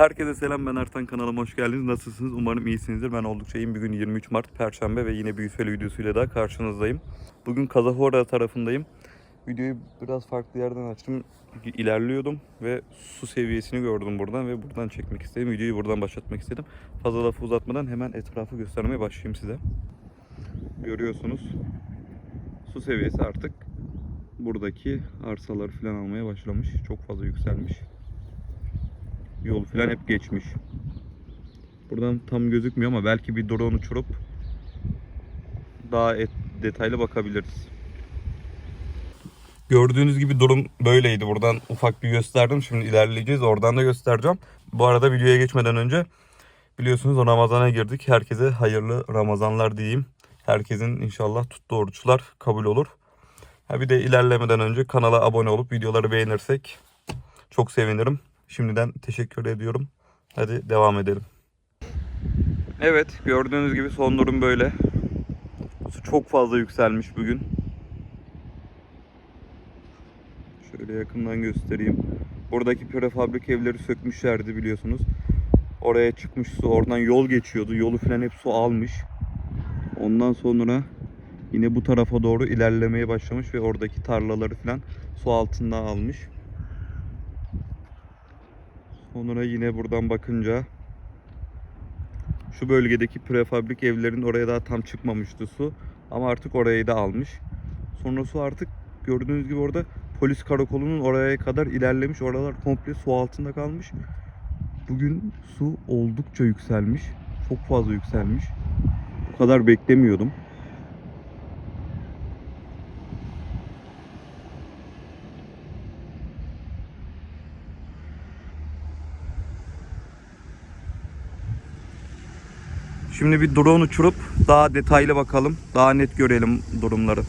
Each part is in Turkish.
Herkese selam ben Ertan kanalıma hoş geldiniz. Nasılsınız? Umarım iyisinizdir. Ben oldukça iyiyim. Bugün 23 Mart Perşembe ve yine bir Yüfeli videosuyla daha karşınızdayım. Bugün Kazahora tarafındayım. Videoyu biraz farklı yerden açtım. İlerliyordum ve su seviyesini gördüm buradan ve buradan çekmek istedim. Videoyu buradan başlatmak istedim. Fazla lafı uzatmadan hemen etrafı göstermeye başlayayım size. Görüyorsunuz su seviyesi artık buradaki arsaları falan almaya başlamış. Çok fazla yükselmiş. Yol falan hep geçmiş. Buradan tam gözükmüyor ama belki bir drone uçurup daha et, detaylı bakabiliriz. Gördüğünüz gibi durum böyleydi. Buradan ufak bir gösterdim. Şimdi ilerleyeceğiz. Oradan da göstereceğim. Bu arada videoya geçmeden önce biliyorsunuz Ramazan'a girdik. Herkese hayırlı Ramazanlar diyeyim. Herkesin inşallah tuttuğu oruçlar kabul olur. Ha bir de ilerlemeden önce kanala abone olup videoları beğenirsek çok sevinirim. Şimdiden teşekkür ediyorum. Hadi devam edelim. Evet gördüğünüz gibi son durum böyle. Su çok fazla yükselmiş bugün. Şöyle yakından göstereyim. Buradaki prefabrik evleri sökmüşlerdi biliyorsunuz. Oraya çıkmış su. Oradan yol geçiyordu. Yolu falan hep su almış. Ondan sonra yine bu tarafa doğru ilerlemeye başlamış ve oradaki tarlaları falan su altında almış. Sonra yine buradan bakınca şu bölgedeki prefabrik evlerin oraya daha tam çıkmamıştı su. Ama artık orayı da almış. Sonra su artık gördüğünüz gibi orada polis karakolunun oraya kadar ilerlemiş. Oralar komple su altında kalmış. Bugün su oldukça yükselmiş. Çok fazla yükselmiş. Bu kadar beklemiyordum. Şimdi bir drone uçurup daha detaylı bakalım. Daha net görelim durumları.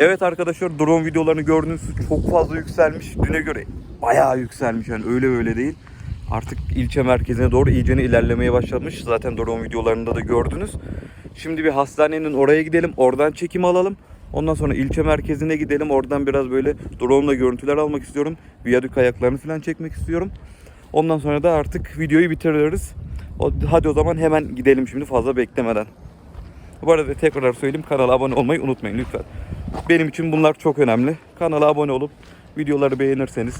Evet arkadaşlar drone videolarını gördünüz çok fazla yükselmiş. Düne göre bayağı yükselmiş yani öyle öyle değil. Artık ilçe merkezine doğru iyicene ilerlemeye başlamış. Zaten drone videolarında da gördünüz. Şimdi bir hastanenin oraya gidelim. Oradan çekim alalım. Ondan sonra ilçe merkezine gidelim. Oradan biraz böyle drone ile görüntüler almak istiyorum. Viyadük ayaklarını falan çekmek istiyorum. Ondan sonra da artık videoyu bitiririz. Hadi o zaman hemen gidelim şimdi fazla beklemeden. Bu arada tekrar söyleyeyim kanala abone olmayı unutmayın lütfen. Benim için bunlar çok önemli. Kanala abone olup videoları beğenirseniz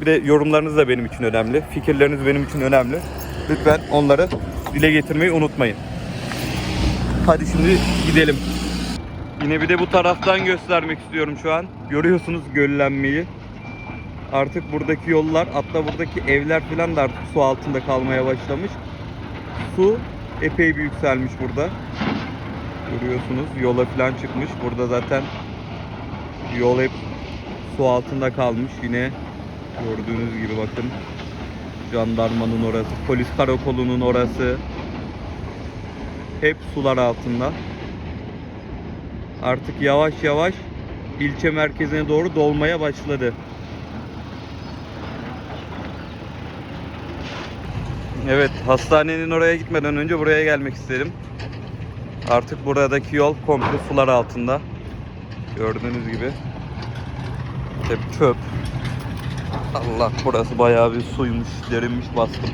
bir de yorumlarınız da benim için önemli. Fikirleriniz benim için önemli. Lütfen onları dile getirmeyi unutmayın. Hadi şimdi gidelim. Yine bir de bu taraftan göstermek istiyorum şu an. Görüyorsunuz göllenmeyi. Artık buradaki yollar, hatta buradaki evler falan da artık su altında kalmaya başlamış. Su epey bir yükselmiş burada. Görüyorsunuz yola falan çıkmış. Burada zaten yol hep su altında kalmış. Yine gördüğünüz gibi bakın. Jandarmanın orası, polis karakolunun orası. Hep sular altında. Artık yavaş yavaş ilçe merkezine doğru dolmaya başladı. Evet, hastanenin oraya gitmeden önce buraya gelmek istedim. Artık buradaki yol komple sular altında. Gördüğünüz gibi. Hep çöp. Allah burası bayağı bir suymuş, derinmiş bastım.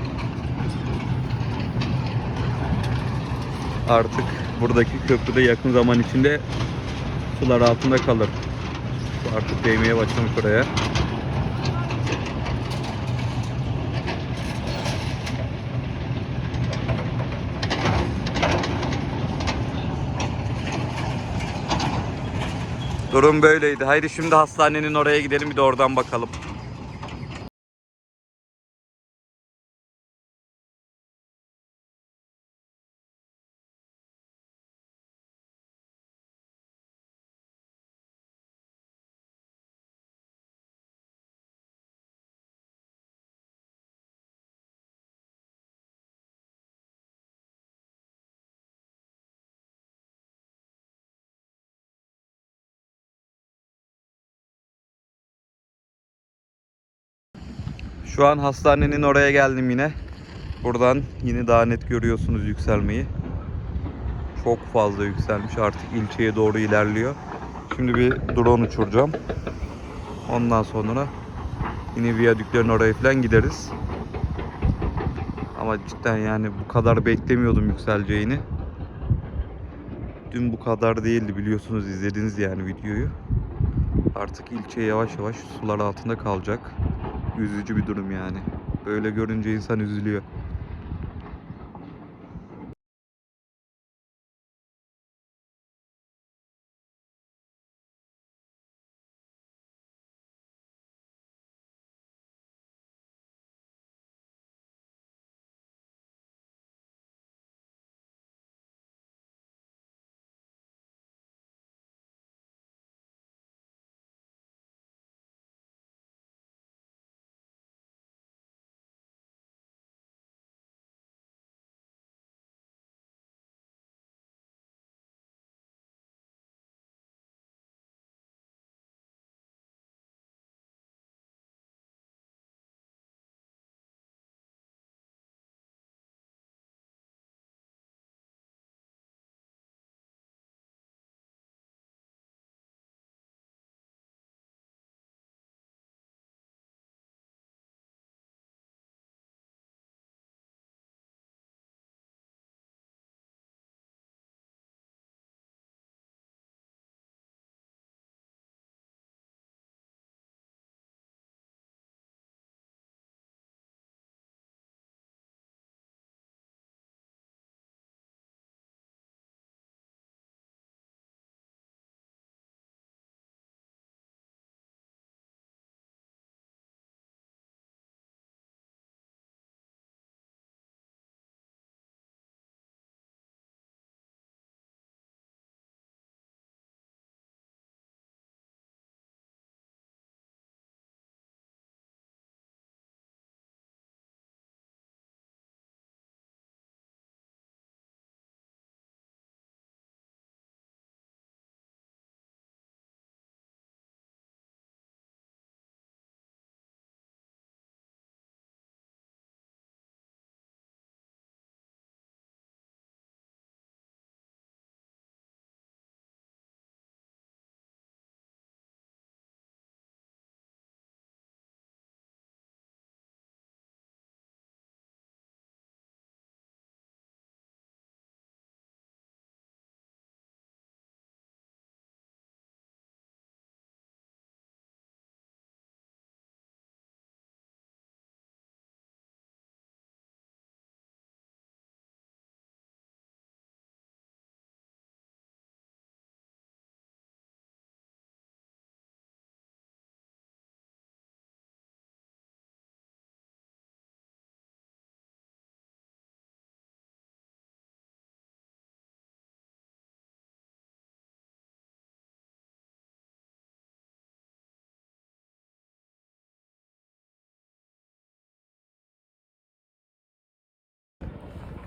Artık buradaki köprü de yakın zaman içinde sular altında kalır. Artık değmeye başlamış oraya. Durum böyleydi. Haydi şimdi hastanenin oraya gidelim bir de oradan bakalım. Şu an hastanenin oraya geldim yine. Buradan yine daha net görüyorsunuz yükselmeyi. Çok fazla yükselmiş artık ilçeye doğru ilerliyor. Şimdi bir drone uçuracağım. Ondan sonra yine viyadüklerin oraya falan gideriz. Ama cidden yani bu kadar beklemiyordum yükseleceğini. Dün bu kadar değildi biliyorsunuz izlediniz yani videoyu. Artık ilçe yavaş yavaş sular altında kalacak. Üzücü bir durum yani. Böyle görünce insan üzülüyor.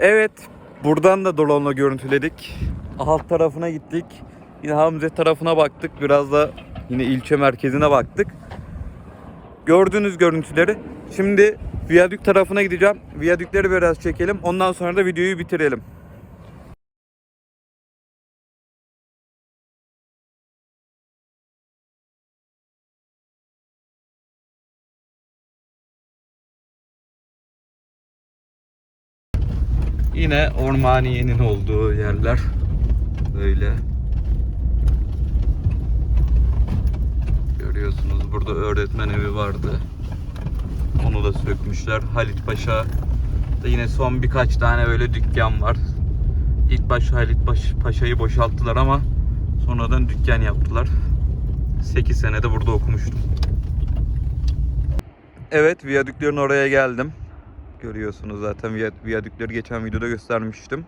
Evet, buradan da drone'la görüntüledik. Alt tarafına gittik. Yine Hamze tarafına baktık. Biraz da yine ilçe merkezine baktık. Gördüğünüz görüntüleri. Şimdi viyadük tarafına gideceğim. Viyadükleri biraz çekelim. Ondan sonra da videoyu bitirelim. Yine Ormaniye'nin olduğu yerler böyle. Görüyorsunuz burada öğretmen evi vardı. Onu da sökmüşler. Halit Paşa da yine son birkaç tane böyle dükkan var. İlk baş Halit Paşa'yı boşalttılar ama sonradan dükkan yaptılar. 8 sene de burada okumuştum. Evet, viyadüklerin oraya geldim. Görüyorsunuz zaten viya- viyadükleri geçen videoda göstermiştim.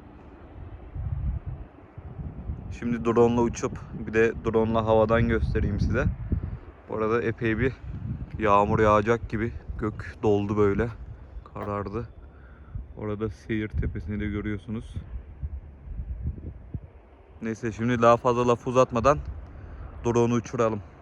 Şimdi drone ile uçup bir de drone ile havadan göstereyim size. Bu epey bir yağmur yağacak gibi gök doldu böyle. Karardı. Orada seyir tepesini de görüyorsunuz. Neyse şimdi daha fazla laf uzatmadan drone'u uçuralım.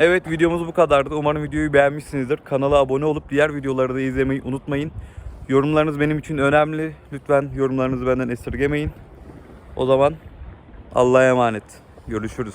Evet videomuz bu kadardı. Umarım videoyu beğenmişsinizdir. Kanala abone olup diğer videoları da izlemeyi unutmayın. Yorumlarınız benim için önemli. Lütfen yorumlarınızı benden esirgemeyin. O zaman Allah'a emanet. Görüşürüz.